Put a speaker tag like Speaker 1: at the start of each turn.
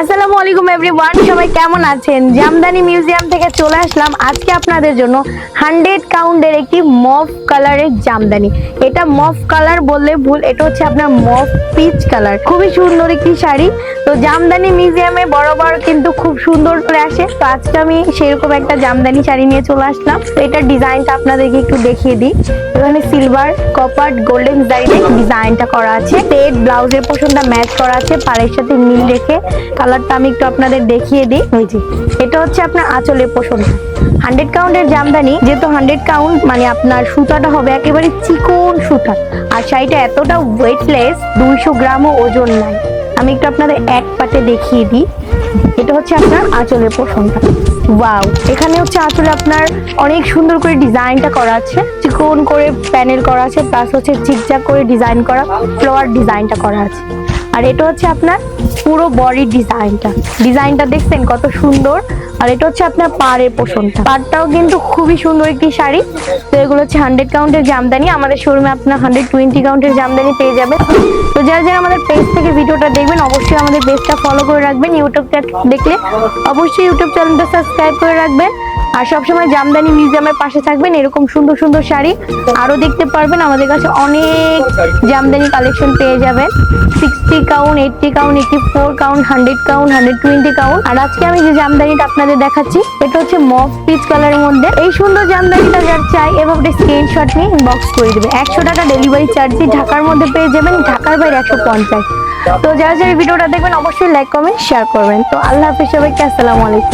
Speaker 1: আসসালামু আলাইকুম এভরিওয়ান সবাই কেমন আছেন? জামদানি মিউজিয়াম থেকে চলে আসলাম। আজকে আপনাদের জন্য হান্ড্রেড কাউন্টের একটি মফ কালারের জামদানি। এটা মফ কালার বললে ভুল, এটা হচ্ছে আপনার মফ পিচ কালার খুবই সুন্দর একটি শাড়ি। তো জামদানি মিউজিয়ামে বরাবর কিন্তু খুব সুন্দর করে আসে। তো আজকে আমি সেরকম একটা জামদানি শাড়ি নিয়ে চলে আসলাম। তো এটার ডিজাইনটা আপনাদেরকে একটু দেখিয়ে দিই। এখানে সিলভার কপার গোল্ডেন ডিজাইনে ডিজাইনটা করা আছে। পেড ব্লাউজের পোর্শনটা ম্যাচ করা আছে। পাড়ের সাথে মিল রেখে। কালারটা আমি একটু আপনাদের দেখিয়ে দিই। ওই যে। এটা হচ্ছে আপনার আঁচলের পোষণটা হান্ড্রেড কাউন্টের জামদানি যেহেতু হান্ড্রেড কাউন্ট মানে আপনার সুতাটা হবে একেবারে চিকন সুতা। আর শাড়িটা এতটা ওয়েটলেস দুইশো গ্রামও ওজন নাই। আমি একটু আপনাদের এক পাটে দেখিয়ে দিই। এটা হচ্ছে আপনার আঁচলের পোষণটা। ওয়াও! এখানে হচ্ছে আসলে আপনার অনেক সুন্দর করে ডিজাইনটা করা আছে। চিকন করে প্যানেল করা আছে প্লাস হচ্ছে চিকচাক করে ডিজাইন করা ফ্লোয়ার ডিজাইনটা করা আছে। আর এটা হচ্ছে আপনার পুরো বডি ডিজাইনটা ডিজাইনটা দেখছেন কত সুন্দর। আর এটা হচ্ছে আপনার পাড়ের পোষণটা। পাড়টাও কিন্তু খুবই সুন্দর একটি শাড়ি। তো এগুলো হচ্ছে হান্ড্রেড কাউন্টের জামদানি। আমাদের শোরুমে আপনার হান্ড্রেড টোয়েন্টি কাউন্টের জামদানি পেয়ে যাবে তো যারা যারা আমাদের পেজ থেকে ভিডিওটা দেখবেন, অবশ্যই আমাদের পেজটা ফলো করে রাখবেন ইউটিউবটা দেখলে। অবশ্যই ইউটিউব চ্যানেলটা সাবস্ক্রাইব করে রাখবেন। আর সবসময় জামদানি মিউজিয়ামের পাশে থাকবেন। এরকম সুন্দর সুন্দর শাড়ি আরও দেখতে পারবেন। আমাদের কাছে অনেক জামদানি কালেকশন পেয়ে যাবেন। Sixty count eighty count eighty four count hundred count hundred twenty count আর আজকে আমি যে জামদানিটা আপনাদের দেখাচ্ছি, এটা হচ্ছে মফ পিচ কালারের মধ্যে। এই সুন্দর জামদানিটা যার চাই এভাবে স্ক্রিনশট নিয়ে ইনবক্স করে দেবে। একশো টাকা ডেলিভারি চার্জ ঢাকার মধ্যে পেয়ে যাবেন, ঢাকার বাইরে একশো পঞ্চাশ। তো যারা যারা ভিডিওটা দেখবেন, অবশ্যই লাইক কমেন্ট শেয়ার করবেন। তো আল্লাহ হাফিজ সবাইকে, আসসালামু আলাইকুম।